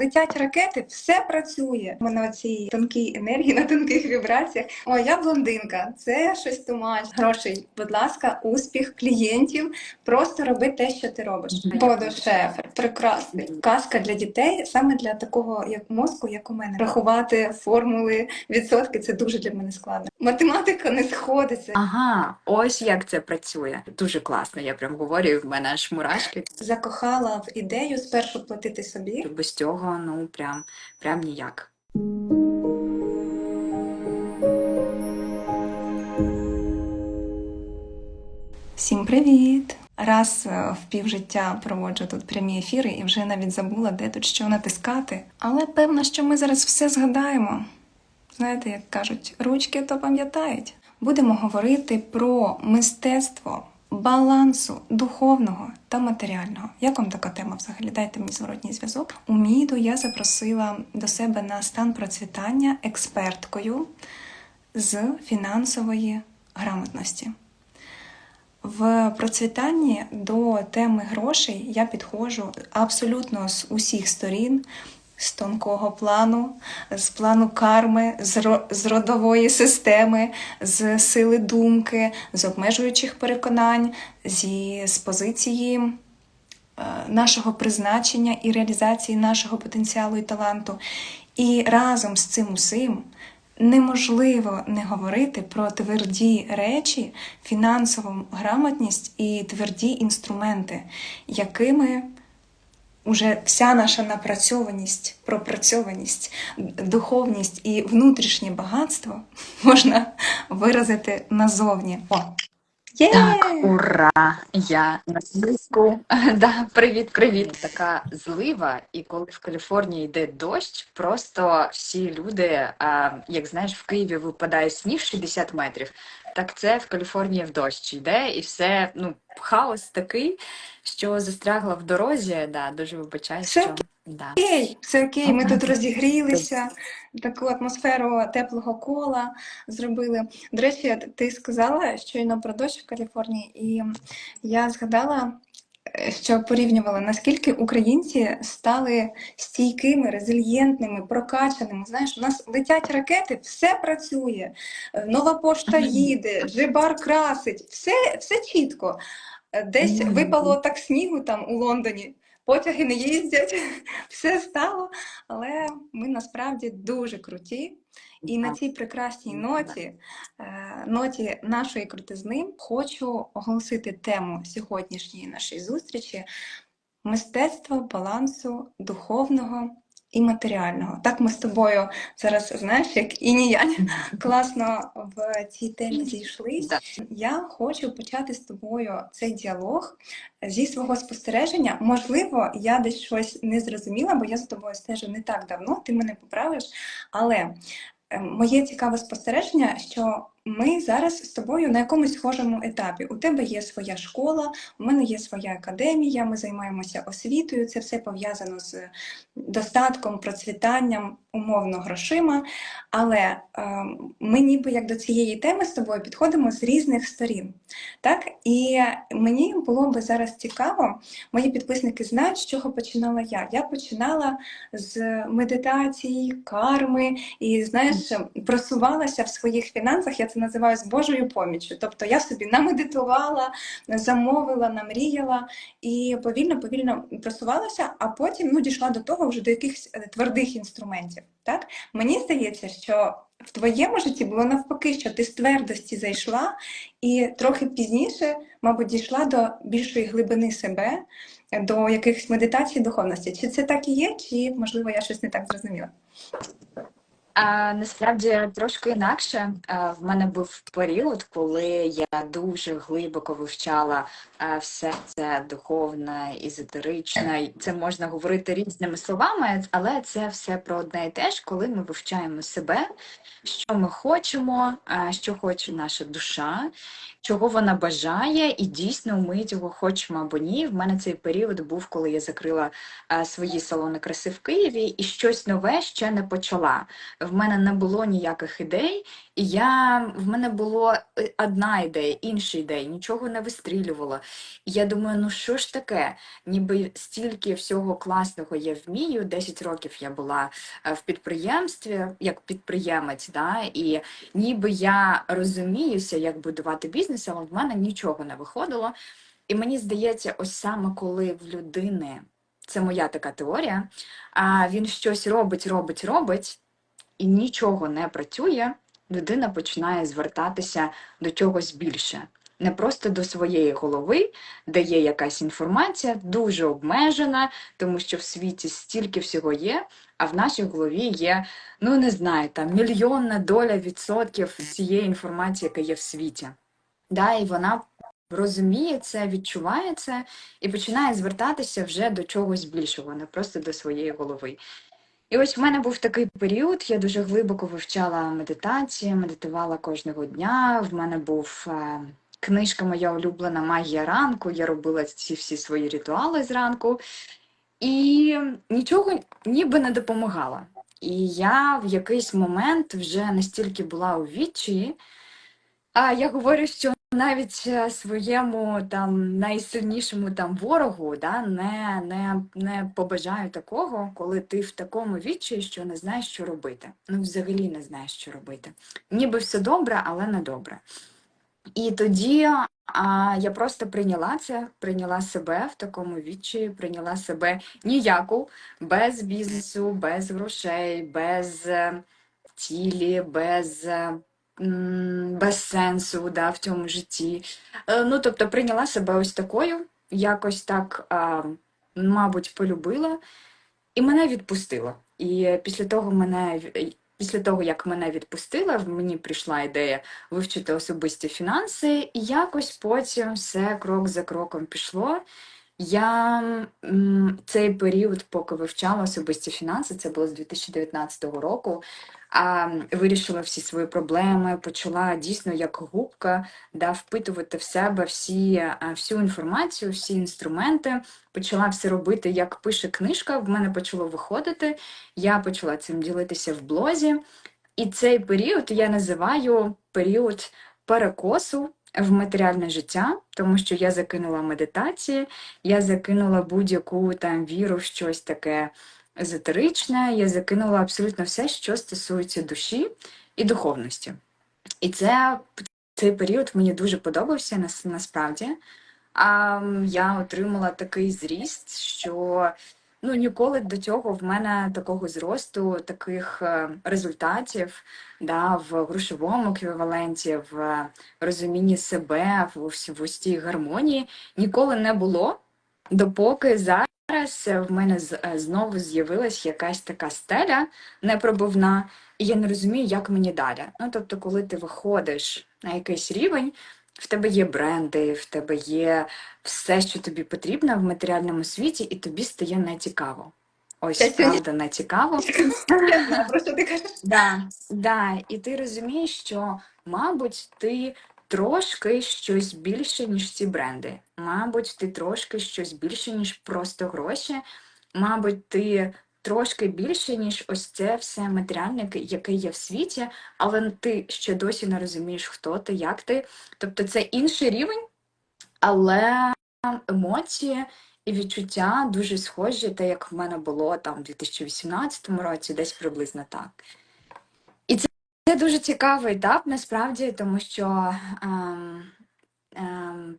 Летять ракети, все працює. Ми на цій тонкій енергії, на тонких вібраціях. О, я блондинка, це щось тумач. Грошей, будь ласка, успіх клієнтів. Просто роби те, що ти робиш. Бодо шефер, прекрасний. Казка для дітей, саме для такого як мозку, як у мене. Рахувати формули, відсотки це дуже для мене складно. Математика не сходиться. Ага, ось як це працює. Дуже класно. Я прям говорю, в мене аж мурашки. Закохала в ідею спершу платити собі, Без цього, ну прям, прям ніяк. Всім привіт! Раз е, в півжиття проводжу тут прямі ефіри і вже навіть забула, де тут що натискати. Але певно, що ми зараз все згадаємо. Знаєте, як кажуть, ручки то пам'ятають. Будемо говорити про мистецтво балансу духовного та матеріального. Як вам така тема взагалі? Дайте мені зворотній зв'язок. У Міду я запросила до себе на стан процвітання експерткою з фінансової грамотності. В процвітанні до теми грошей я підходжу абсолютно з усіх сторін, з тонкого плану, з плану карми, з ро- з родової системи, з сили думки, з обмежуючих переконань, зі, з позиції е, нашого призначення і реалізації нашого потенціалу і таланту. І разом з цим усім неможливо не говорити про тверді речі, фінансову грамотність і тверді інструменти, якими уже вся наша напрацьованість, пропрацьованість, духовність і внутрішнє багатство можна виразити назовні. О! Є! Так, ура! Я на зв'язку. Да, привіт, привіт. Така злива, і коли в Каліфорнії йде дощ, просто всі люди, як знаєш, в Києві випадає сніг 60 метрів. Так це в Каліфорнії в дощ йде, і все, ну, хаос такий, що застрягла в дорозі. Да, дуже вибачаю, Все що да. Окей, все окей, ми тут розігрілися, таку атмосферу теплого кола зробили. До речі, ти сказала щойно про дощ в Каліфорнії, і я згадала, що порівнювала, наскільки українці стали стійкими, резильєнтними, прокачаними. Знаєш, у нас летять ракети, все працює, нова пошта їде, джибар красить, все, все чітко. Десь випало так снігу там у Лондоні. Потяги не їздять, все стало, але ми насправді дуже круті. І на цій прекрасній ноті, е, ноті нашої крутизни, хочу оголосити тему сьогоднішньої нашої зустрічі: мистецтво балансу духовного і матеріального. Так ми з тобою зараз, знаєш, як і янь, класно в цій темі зійшлись. Я хочу почати з тобою цей діалог зі свого спостереження. Можливо, я десь щось не зрозуміла, бо я за тобою стежу не так давно, ти мене поправиш. Але е, моє цікаве спостереження, що ми зараз з тобою на якомусь схожому етапі. У тебе є своя школа, у мене є своя академія, ми займаємося освітою. Це все пов'язано з достатком, процвітанням, умовно грошима. Але е, ми ніби як до цієї теми з тобою підходимо з різних сторін. Так? І мені було би зараз цікаво, мої підписники знають, з чого починала я. Я починала з медитації, карми, і знаєш, просувалася в своїх фінансах. Я це називаю з Божою поміччю. Тобто я собі намедитувала, замовила, намріяла і повільно, повільно просувалася, а потім ну, дійшла до того вже до якихось е, твердих інструментів. Так? Мені здається, що в твоєму житті було навпаки, що ти з твердості зайшла і трохи пізніше, мабуть, дійшла до більшої глибини себе, до якихось медитацій духовності. Чи це так і є, чи можливо я щось не так зрозуміла? А, насправді трошки інакше. А, в мене був період, коли я дуже глибоко вивчала а, все це духовне, езотеричне. І Це можна говорити різними словами, але це все про одне і те ж, коли ми вивчаємо себе, що ми хочемо, а, що хоче наша душа, чого вона бажає, і дійсно ми цього хочемо або ні. В мене цей період був, коли я закрила а, свої салони краси в Києві, і щось нове ще не почала в мене не було ніяких ідей, і я, в мене була одна ідея, інша ідея, нічого не вистрілювало. І я думаю, ну що ж таке? Ніби стільки всього класного я вмію. 10 років я була е, в підприємстві як підприємець, да, і ніби я розуміюся, як будувати бізнес, але в мене нічого не виходило. І мені здається, ось саме коли в людини, це моя така теорія, а він щось робить, робить, робить, і нічого не працює, людина починає звертатися до чогось більше. Не просто до своєї голови, де є якась інформація, дуже обмежена, тому що в світі стільки всього є, а в нашій голові є, ну не знаю, там мільйонна доля відсотків цієї інформації, яка є в світі. Да, і вона розуміє це, відчуває це і починає звертатися вже до чогось більшого, не просто до своєї голови. І ось в мене був такий період, я дуже глибоко вивчала медитації, медитувала кожного дня. В мене був е, книжка моя улюблена Магія ранку. Я робила ці всі свої ритуали зранку, і нічого ніби не допомагало. І я в якийсь момент вже настільки була у відчаї, а я говорю, що навіть е, своєму там найсильнішому там ворогу да, не, не, не побажаю такого, коли ти в такому відчаї, що не знаєш, що робити. Ну, взагалі не знаєш, що робити. Ніби все добре, але не добре. І тоді а, я просто прийняла це, прийняла себе в такому відчаї, прийняла себе ніяку, без бізнесу, без грошей, без е, тілі, без. Без сенсу да, в цьому житті. Е, Ну, тобто прийняла себе ось такою, якось так, мабуть, полюбила, і мене відпустило. І після того мене після того, як мене відпустила, в мені прийшла ідея вивчити особисті фінанси, і якось потім все крок за кроком пішло. Я цей період, поки вивчала особисті фінанси, це було з 2019 року, а, вирішила всі свої проблеми, почала дійсно як губка да, впитувати в себе всі, всю інформацію, всі інструменти, почала все робити, як пише книжка, в мене почало виходити, я почала цим ділитися в блозі. І цей період я називаю період перекосу в матеріальне життя, тому що я закинула медитації, я закинула будь-яку там віру в щось таке езотеричне, я закинула абсолютно все, що стосується душі і духовності. І це цей період мені дуже подобався нас, насправді. А я отримала такий зріст, що ну ніколи до цього в мене такого зросту, таких е, результатів да, в грошовому еквіваленті, в розумінні себе, в, цій гармонії ніколи не було, допоки зараз в мене е, знову з'явилась якась така стеля непробивна, і я не розумію, як мені далі. Ну, тобто, коли ти виходиш на якийсь рівень, в тебе є бренди, в тебе є все, що тобі потрібно в матеріальному світі, і тобі стає нецікаво. Ось Це правда нецікаво. Знаю, ти кажеш. Да, да. І ти розумієш, що, мабуть, ти трошки щось більше, ніж ці бренди. Мабуть, ти трошки щось більше, ніж просто гроші. Мабуть, ти трошки більше, ніж ось це все матеріальне, яке- є в світі, але ти ще досі не розумієш, хто ти, як ти. Тобто це інший рівень, але емоції і відчуття дуже схожі, те, як в мене було там у 2018 році, десь приблизно так. І це, це дуже цікавий етап насправді, тому що ем,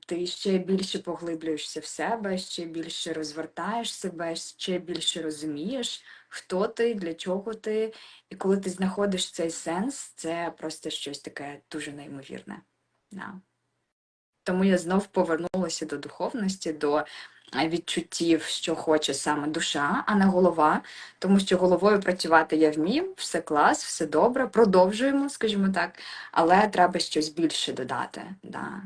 ти ще більше поглиблюєшся в себе, ще більше розвертаєш себе, ще більше розумієш, хто ти, для чого ти. І коли ти знаходиш цей сенс, це просто щось таке дуже неймовірне. Да. Тому я знов повернулася до духовності, до е, відчуттів, що хоче саме душа, а не голова. Тому що головою працювати я вмію, все клас, все добре, продовжуємо, скажімо так, але треба щось більше додати, да,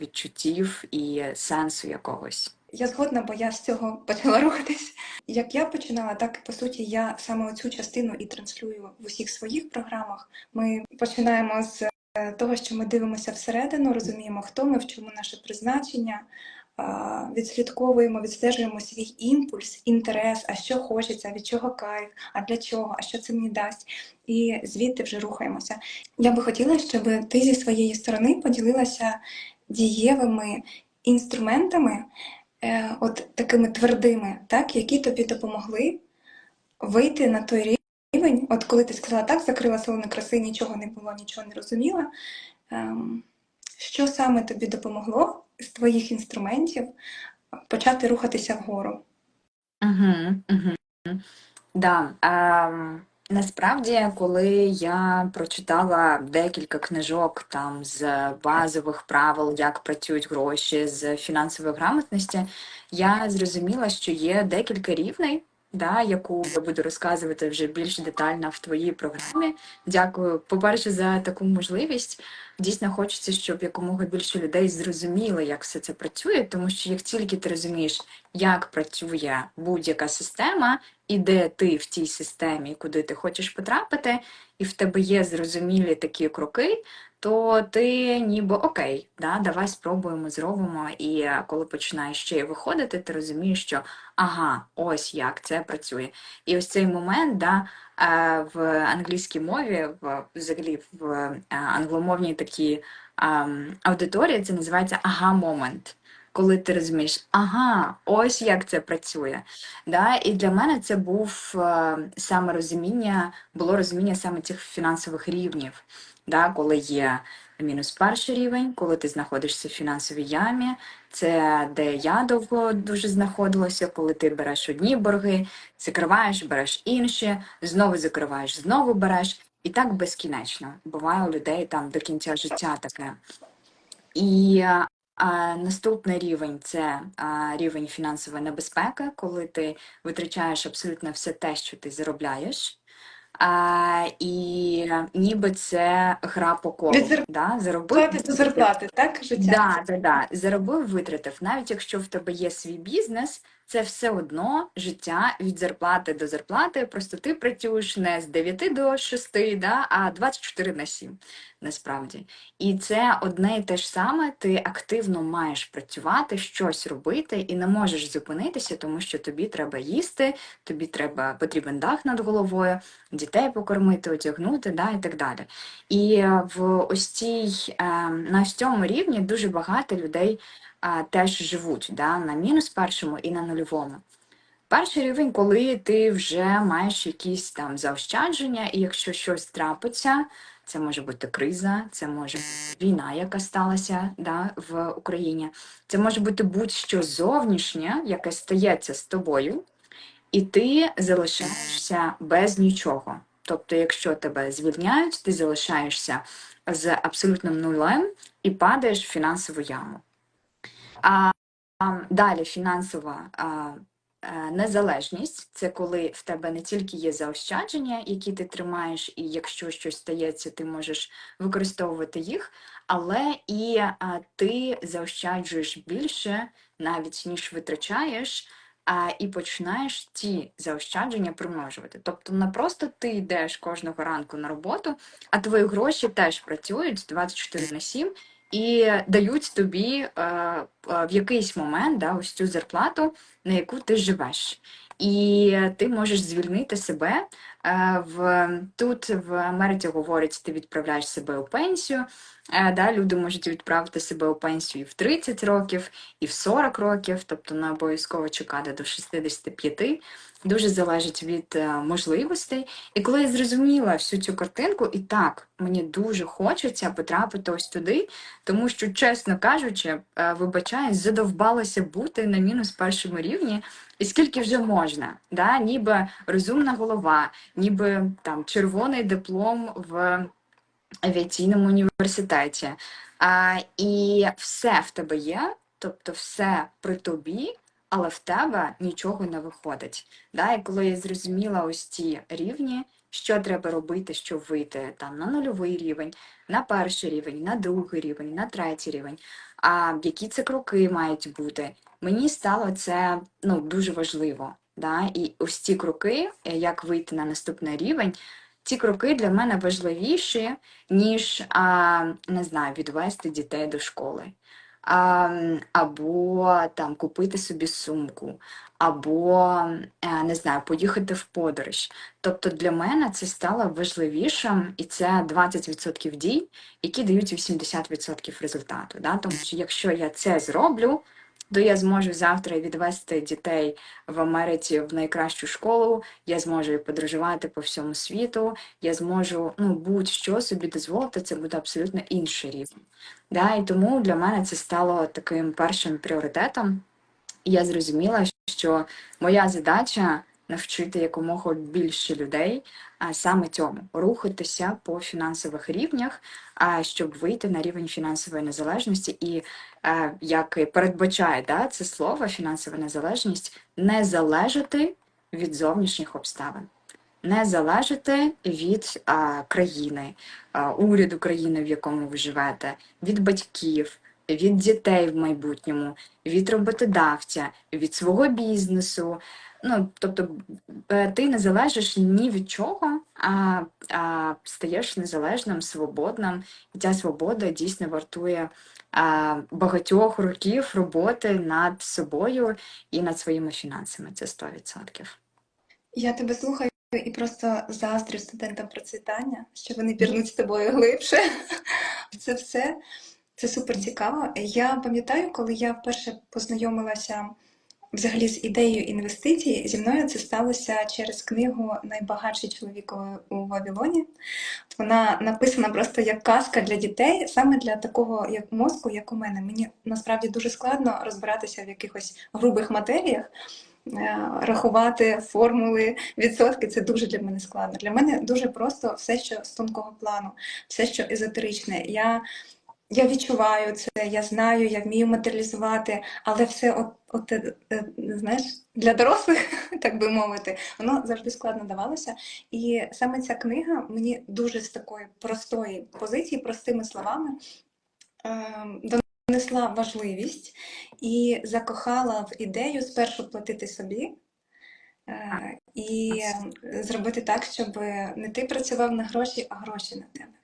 відчуттів і сенсу якогось. Я згодна, бо я з цього почала рухатись. Як я починала, так по суті я саме цю частину і транслюю в усіх своїх програмах. Ми починаємо з е, того, що ми дивимося всередину, розуміємо, хто ми, в чому наше призначення. відслідковуємо, відстежуємо свій імпульс, інтерес, а що хочеться, від чого кайф, а для чого, а що це мені дасть. І звідти вже рухаємося. Я би хотіла, щоб ти зі своєї сторони поділилася дієвими інструментами, е, от такими твердими, так, які тобі допомогли вийти на той рівень, от коли ти сказала так, закрила салони краси, нічого не було, нічого не розуміла. Ем, що саме тобі допомогло з твоїх інструментів почати рухатися вгору? Угу, угу. Да, ем, насправді, коли я прочитала декілька книжок там з базових правил, як працюють гроші, з фінансової грамотності, я зрозуміла, що є декілька рівней, да, яку я буду розказувати вже більш детально в твоїй програмі. Дякую, по-перше, за таку можливість. Дійсно хочеться, щоб якомога більше людей зрозуміли, як все це працює, тому що як тільки ти розумієш, як працює будь-яка система, і де ти в тій системі, куди ти хочеш потрапити, і в тебе є зрозумілі такі кроки, то ти ніби окей, да, давай спробуємо, зробимо. І е, коли починаєш ще виходити, ти розумієш, що ага, ось як це працює. І ось цей момент, да, е, в англійській мові, взагалі в е, англомовній такій ем, аудиторії, це називається ага-момент. Коли ти розумієш, ага, ось як це працює. Да? І для мене це був е, саме розуміння, було розуміння саме цих фінансових рівнів, да? коли є мінус перший рівень, коли ти знаходишся в фінансовій ямі, це де я довго дуже знаходилася, коли ти береш одні борги, закриваєш, береш інші, знову закриваєш, знову береш. І так безкінечно. Буває у людей там до кінця життя таке. І а, наступний рівень це а, рівень фінансової небезпеки, коли ти витрачаєш абсолютно все те, що ти заробляєш. А, і ніби це гра по колу. Від зар- Да? Заробив, до зарплати, так? Життя? Да, да, да. Заробив, витратив. Навіть якщо в тебе є свій бізнес, це все одно життя від зарплати до зарплати. Просто ти працюєш не з 9 до 6, да, а 24 на 7, насправді. І це одне і те ж саме. Ти активно маєш працювати, щось робити, і не можеш зупинитися, тому що тобі треба їсти, тобі треба потрібен дах над головою, дітей покормити, одягнути, да, і так далі. І е, в ось цій е, на цьому рівні дуже багато людей теж живуть да, на мінус першому і на нульовому. Перший рівень, коли ти вже маєш якісь там заощадження, і якщо щось трапиться, це може бути криза, це може бути війна, яка сталася да, в Україні, це може бути будь-що зовнішнє, яке стається з тобою, і ти залишаєшся без нічого. Тобто, якщо тебе звільняють, ти залишаєшся з абсолютним нулем і падаєш в фінансову яму. А, далі фінансова е, незалежність це коли в тебе не тільки є заощадження, які ти тримаєш, і якщо щось стається, ти можеш використовувати їх, але і а, ти заощаджуєш більше, навіть ніж витрачаєш і починаєш ті заощадження примножувати. Тобто не просто ти йдеш кожного ранку на роботу, а твої гроші теж працюють 24 на 7 і дають тобі е, е, в якийсь момент да, ось цю зарплату, на яку ти живеш. І ти можеш звільнити себе. Е, в, тут в Америці говорять, ти відправляєш себе у пенсію. Е, да, люди можуть відправити себе у пенсію і в 30 років, і в 40 років, тобто не обов'язково чекати до 65. Дуже залежить від е, можливостей. І коли я зрозуміла всю цю картинку, і так, мені дуже хочеться потрапити ось туди, тому що, чесно кажучи, е, вибачаюсь, задовбалася бути на мінус першому рівні. І скільки вже можна, да? ніби розумна голова, ніби там червоний диплом в авіаційному університеті. А, і все в тебе є, тобто все при тобі, але в тебе нічого не виходить. Да? І коли я зрозуміла ось ці рівні, що треба робити, щоб вийти там на нульовий рівень, на перший рівень, на другий рівень, на третій рівень, а які це кроки мають бути, мені стало це ну, дуже важливо. Да? І ось ці кроки, як вийти на наступний рівень, ці кроки для мене важливіші, ніж а, не знаю, відвести дітей до школи. а, або там купити собі сумку, або е, не знаю, поїхати в подорож. Тобто для мене це стало важливішим, і це 20% дій, які дають 80% результату. Да? Тому що якщо я це зроблю, то я зможу завтра відвести дітей в Америці в найкращу школу, я зможу подорожувати по всьому світу, я зможу ну, будь-що собі дозволити, це буде абсолютно інший рівень. Да? І тому для мене це стало таким першим пріоритетом. І я зрозуміла, що моя задача навчити якомога більше людей саме цьому рухатися по фінансових рівнях, а щоб вийти на рівень фінансової незалежності, і е, як і передбачає да, це слово фінансова незалежність, не залежати від зовнішніх обставин. Не залежати від а, країни, а, уряду країни, в якому ви живете, від батьків, від дітей в майбутньому, від роботодавця, від свого бізнесу. Ну, тобто е, ти не залежиш ні від чого, а, а стаєш незалежним, свободним. І ця свобода дійсно вартує а, багатьох років роботи над собою і над своїми фінансами. Це 100%. Я тебе слухаю і просто заздрю студентам процвітання, що вони пірнуть з тобою глибше. Це все. Це супер цікаво. Я пам'ятаю, коли я вперше познайомилася взагалі з ідеєю інвестицій, зі мною це сталося через книгу Найбагатший чоловік у- Вавилоні. Вона написана просто як казка для дітей, саме для такого як мозку, як у мене. Мені насправді дуже складно розбиратися в якихось грубих матеріях. Е, Рахувати формули, відсотки це дуже для мене складно. Для мене дуже просто все, що з тонкого плану, все, що езотеричне. Я, я відчуваю це, я знаю, я вмію матеріалізувати, але все, от, от, е, е, знаєш, для дорослих, так би мовити, воно завжди складно давалося. І саме ця книга мені дуже з такої простої позиції, простими словами, ем, донесла важливість і закохала в ідею спершу платити собі. е, І е, зробити так, щоб не ти працював на гроші, а гроші на тебе.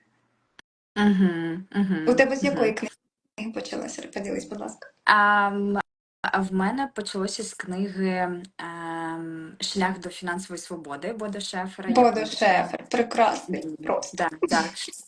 Угу, угу, У тебе з якої книги почалося? Поділись, будь ласка. А, в мене почалося з книги ем, Шлях до фінансової свободи Бодо Шефера. Бодо. Шефер, прекрасний просто.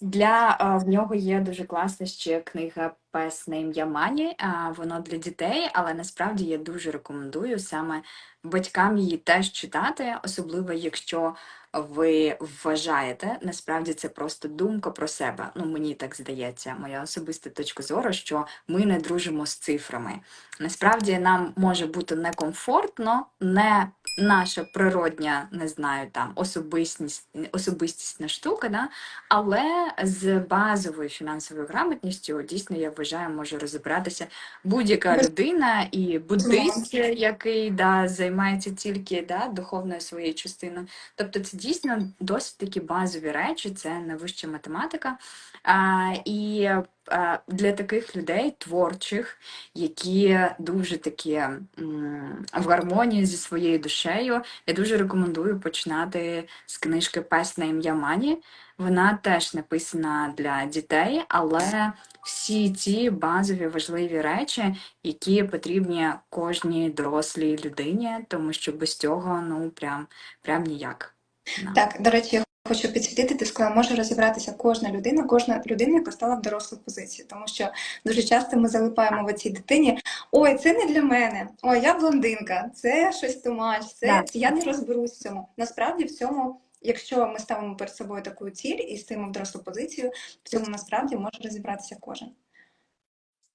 Для в нього є дуже класна ще книга Пес на ім'я Мані. Воно для дітей, але насправді я дуже рекомендую саме батькам її теж читати, особливо якщо ви вважаєте, насправді це просто думка про себе. Ну, мені так здається, моя особиста точка зору, що ми не дружимо з цифрами. Насправді нам може бути некомфортно, не наша природня, не знаю, там особистість, особистісна штука, да? але з базовою фінансовою грамотністю дійсно я вважаю, може розібратися будь-яка людина і буддист, який да, займається тільки да, духовною своєю частиною. Тобто це дійсно досить такі базові речі, це найвища математика. А, і для таких людей творчих, які дуже такі в гармонії зі своєю душею, я дуже рекомендую починати з книжки Пес на ім'я Мані. Вона теж написана для дітей, але всі ці базові важливі речі, які потрібні кожній дорослій людині, тому що без цього ну прям, прям ніяк. Так, до речі, хочу підсвітити, ти сказала, може розібратися кожна людина, кожна людина, яка стала в дорослу позицію. Тому що дуже часто ми залипаємо в цій дитині. Ой, це не для мене. Ой, я блондинка, це щось тумач, це да. я не розберусь в цьому. Насправді в цьому, якщо ми ставимо перед собою таку ціль і стоїмо в дорослу позицію, в цьому насправді може розібратися кожен.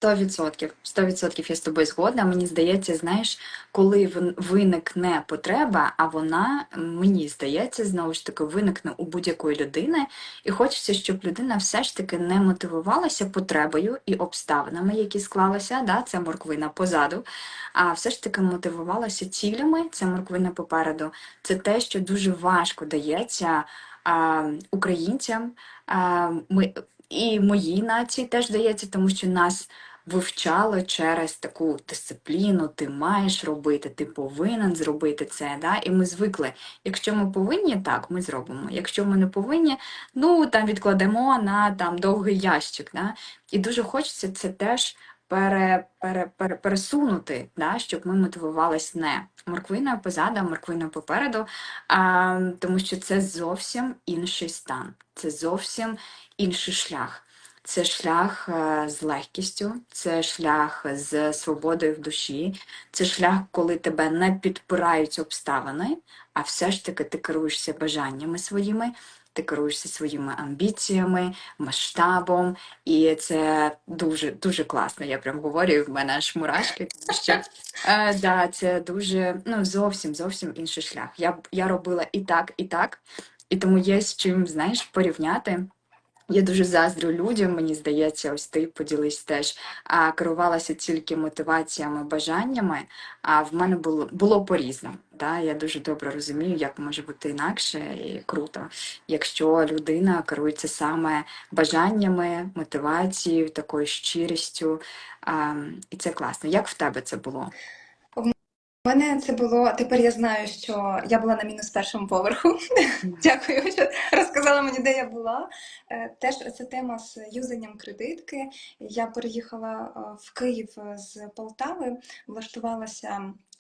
Сто відсотків, сто відсотків я з тобою згодна. Мені здається, знаєш, коли виникне потреба, а вона, мені здається, знову ж таки, виникне у будь-якої людини, і хочеться, щоб людина все ж таки не мотивувалася потребою і обставинами, які склалися, да, це морквина позаду, а все ж таки мотивувалася цілями, це морквина попереду. Це те, що дуже важко дається а, українцям. А, ми, і моїй нації теж дається, тому що нас вивчали через таку дисципліну, ти маєш робити, ти повинен зробити це. Да? І ми звикли. Якщо ми повинні, так, ми зробимо. Якщо ми не повинні, ну там відкладемо на там довгий ящик. Да? І дуже хочеться це теж пере, пере, пере, пересунути, да, щоб ми мотивувались не морквиною позаду, а морквиною попереду, а, тому що це зовсім інший стан, це зовсім інший шлях. Це шлях е, з легкістю, це шлях з свободою в душі, це шлях, коли тебе не підпирають обставини, а все ж таки ти керуєшся бажаннями своїми, ти керуєшся своїми амбіціями, масштабом, і це дуже дуже класно. Я прям говорю, в мене аж мурашки, тому що е, да, це дуже ну зовсім зовсім інший шлях. Я я робила і так, і так, і тому є з чим знаєш порівняти. Я дуже заздрю людям, мені здається, ось ти поділись теж. А керувалася тільки мотиваціями, бажаннями, а в мене було було по-різному. Да? Я дуже добре розумію, як може бути інакше і круто, якщо людина керується саме бажаннями, мотивацією, такою щирістю. А, і це класно. Як в тебе це було? У мене це було. Тепер я знаю, що я була на мінус першому поверху. Дякую, що розказала мені, де я була. Е, Теж ця тема з юзанням кредитки. Я переїхала е, в Київ з Полтави, влаштувалася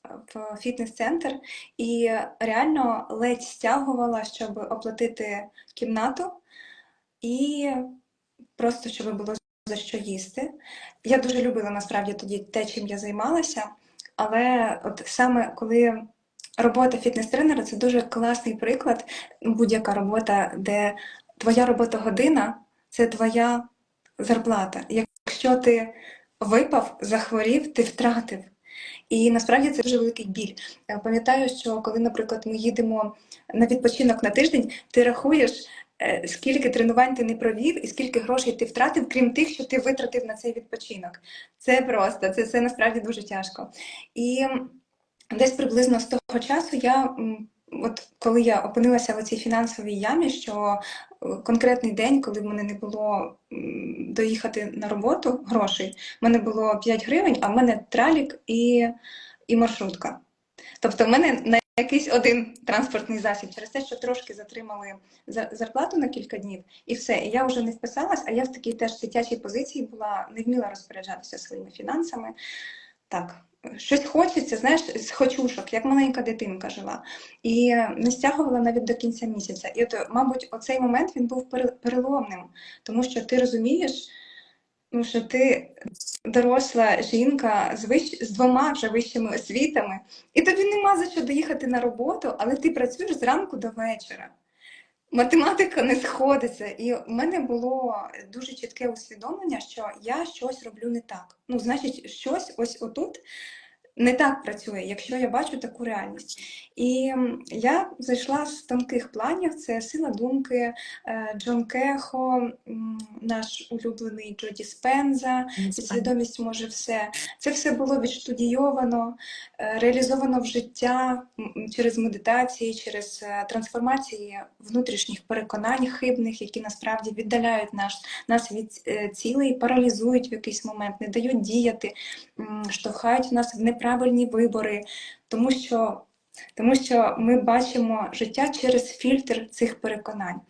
е, в фітнес-центр і реально ледь стягувала, щоб оплатити кімнату і просто щоб було за що їсти. Я дуже любила насправді тоді те, чим я займалася. Але от саме коли робота фітнес-тренера це дуже класний приклад, будь-яка робота, де твоя робота година це твоя зарплата. Якщо ти випав, захворів, ти втратив. І насправді це дуже великий біль. Пам'ятаю, що коли, наприклад, ми їдемо на відпочинок на тиждень, ти рахуєш, скільки тренувань ти не провів і скільки грошей ти втратив, крім тих, що ти витратив на цей відпочинок. Це просто, це, це насправді дуже тяжко. І десь приблизно з того часу я, от коли я опинилася в цій фінансовій ямі, що е, конкретний день, коли в мене не було доїхати на роботу грошей, в мене було 5 гривень, а в мене тралік і, і маршрутка. Тобто в мене якийсь один транспортний засіб через те, що трошки затримали зарплату на кілька днів, і все. І я вже не вписалась, а я в такій теж дитячій позиції була, не вміла розпоряджатися своїми фінансами. Так, щось хочеться, знаєш, з хочушок, як маленька дитинка жила. І не стягувала навіть до кінця місяця. І от, мабуть, оцей момент він був переломним, тому що ти розумієш, ну, що ти доросла жінка з, вищ... з двома вже вищими освітами, і тобі нема за що доїхати на роботу, але ти працюєш зранку до вечора. Математика не сходиться, і в мене було дуже чітке усвідомлення, що я щось роблю не так. Ну, значить, щось ось отут не так працює, якщо я бачу таку реальність. І я зайшла з тонких планів: це сила думки, е, Джон Кехо, наш улюблений Джоді Спенза, Підсвідомість може все. Це все було відштудійовано, е, реалізовано в життя через медитації, через е, трансформації внутрішніх переконань хибних, які насправді віддаляють наш, нас від цілей, паралізують в якийсь момент, не дають діяти, штовхають нас в неправильні вибори, тому що. Тому що ми бачимо життя через фільтр цих переконань.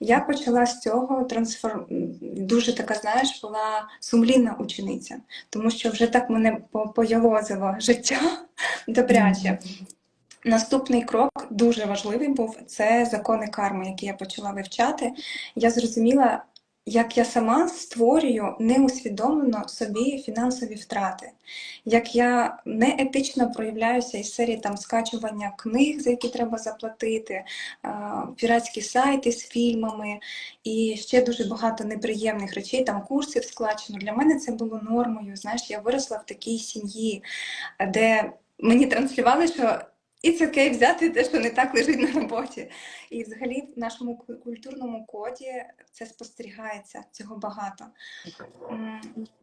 Я почала з цього трансформ... дуже така, знаєш, була сумлінна учениця, тому що вже так мене по- поялозило життя добряче. Наступний крок дуже важливий був це закони карми, які я почала вивчати. Я зрозуміла, як я сама створюю неусвідомлено собі фінансові втрати, як я неетично проявляюся із серії там скачування книг, за які треба заплатити, піратські сайти з фільмами і ще дуже багато неприємних речей, там курсів складено. Для мене це було нормою. Знаєш, я виросла в такій сім'ї, де мені транслювали, що і це окей взяти те, що не так лежить на роботі. І взагалі в нашому культурному коді це спостерігається, цього багато.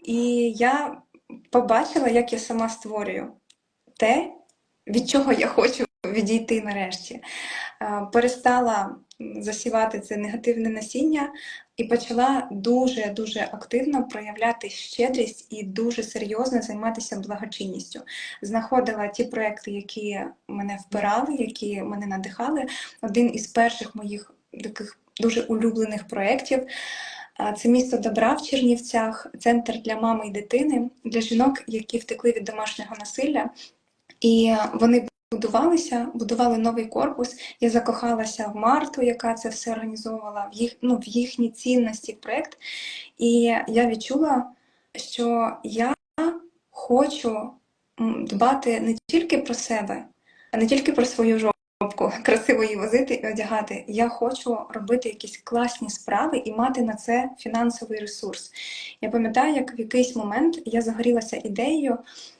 І я побачила, як я сама створюю те, від чого я хочу відійти нарешті. Е, Перестала засівати це негативне насіння і почала дуже-дуже активно проявляти щедрість і дуже серйозно займатися благочинністю. Знаходила ті проекти, які мене впирали, які мене надихали. Один із перших моїх таких дуже улюблених проєктів Це місто добра в Чернівцях, центр для мами і дитини, для жінок, які втекли від домашнього насилля. І вони будувалися, будували новий корпус. Я закохалася в Марту, яка це все організовувала, в їх ну, в їхні цінності, в проект. І я відчула, що я хочу дбати не тільки про себе, а не тільки про свою жопку, красиво її возити і одягати. Я хочу робити якісь класні справи і мати на це фінансовий ресурс. Я пам'ятаю, як в якийсь момент я загорілася ідеєю,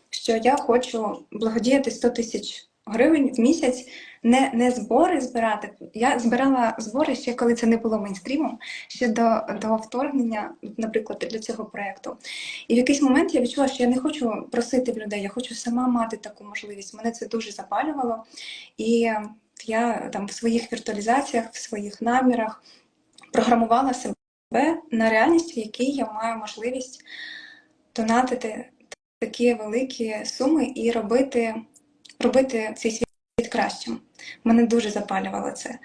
що я хочу благодіяти 100 тисяч гривень в місяць, не, не збори збирати. Я збирала збори ще коли це не було мейнстрімом, ще до, до вторгнення, наприклад, для цього проєкту. І в якийсь момент я відчула, що я не хочу просити в людей, я хочу сама мати таку можливість. Мене це дуже запалювало. І я там в своїх віртуалізаціях, в своїх намірах програмувала себе на реальність, в якій я маю можливість донатити такі великі суми і робити, робити цей світ кращим. Мене дуже запалювало це.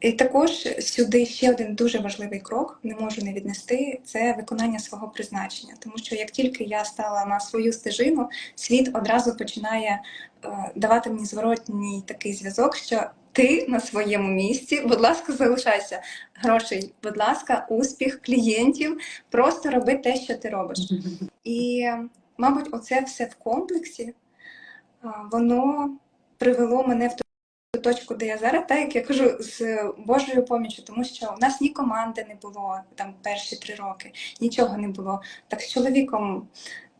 І також сюди ще один дуже важливий крок, не можу не віднести, це виконання свого призначення. Тому що як тільки я стала на свою стежину, світ одразу починає е, давати мені зворотній такий зв'язок, що ти на своєму місці, будь ласка, залишайся. Грошей, будь ласка, успіх, клієнтів, просто роби те, що ти робиш. І, мабуть, оце все в комплексі, воно привело мене в ту точку, де я зараз, так як я кажу, з Божою поміччю, тому що в нас ні команди не було там перші три роки, нічого не було. Так з чоловіком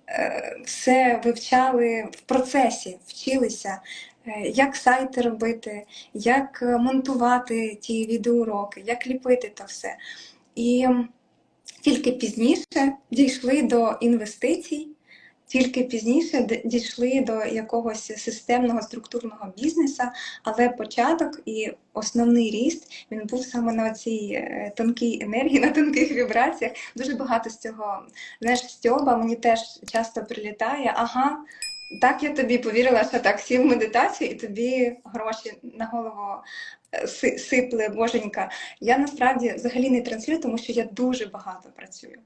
е, все вивчали в процесі, вчилися, е, як сайти робити, як монтувати ті відеоуроки, як ліпити то все. І тільки пізніше дійшли до інвестицій, тільки пізніше дійшли до якогось системного структурного бізнесу, але початок і основний ріст він був саме на цій е, тонкій енергії, на тонких вібраціях. Дуже багато з цього знаєш, стьоба мені теж часто прилітає. Ага, так я тобі повірила, що так сів в медитацію, і тобі гроші на голову е, си- сипле, боженька. Я насправді взагалі не транслюю, тому що я дуже багато працюю.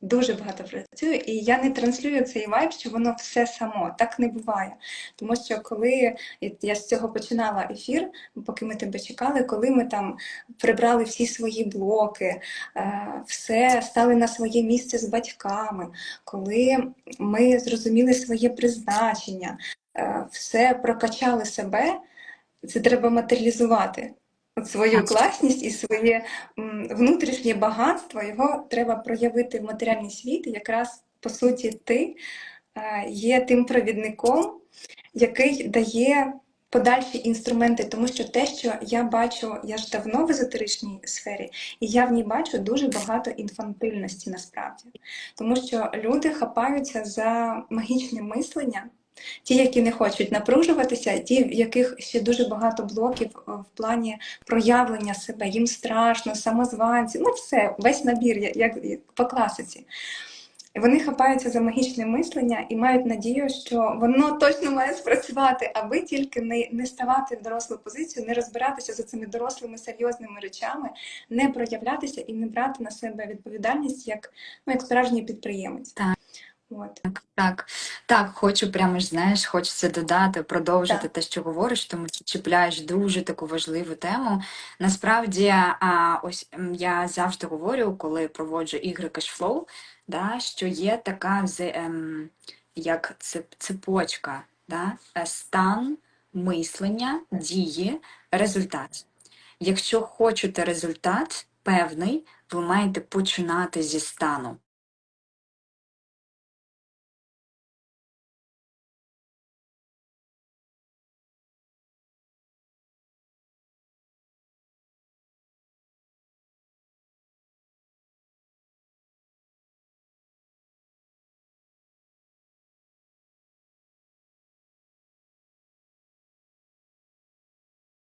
Дуже багато працюю, і я не транслюю цей вайб, що воно все само. Так не буває. Тому що коли я з цього починала ефір, поки ми тебе чекали, коли ми там прибрали всі свої блоки, е, все стали на своє місце з батьками, коли ми зрозуміли своє призначення, е, все прокачали себе, це треба матеріалізувати. От свою класність і своє внутрішнє багатство, його треба проявити в матеріальний світ. І якраз по суті ти е, є тим провідником, який дає подальші інструменти, тому що те, що я бачу, я ж давно в езотеричній сфері, і я в ній бачу дуже багато інфантильності насправді. Тому що люди хапаються за магічне мислення. Ті, які не хочуть напружуватися, ті, в яких ще дуже багато блоків е, в плані проявлення себе, їм страшно, самозванці, ну все, весь набір, як, по класиці. Вони хапаються за магічне мислення і мають надію, що воно точно має спрацювати, аби тільки не, не ставати в дорослу позицію, не розбиратися за цими дорослими серйозними речами, не проявлятися і не брати на себе відповідальність як, ну, як справжній підприємець. Так. От. Так, так, хочу прямо ж, знаєш, хочеться додати, продовжити Так. те, що говориш, тому що чіпляєш дуже таку важливу тему. Насправді, а, ось я завжди говорю, коли проводжу ігри кешфлоу, да, що є така ем, як цепочка, да, е, стан, мислення, дії, результат. Якщо хочете результат певний, ви маєте починати зі стану.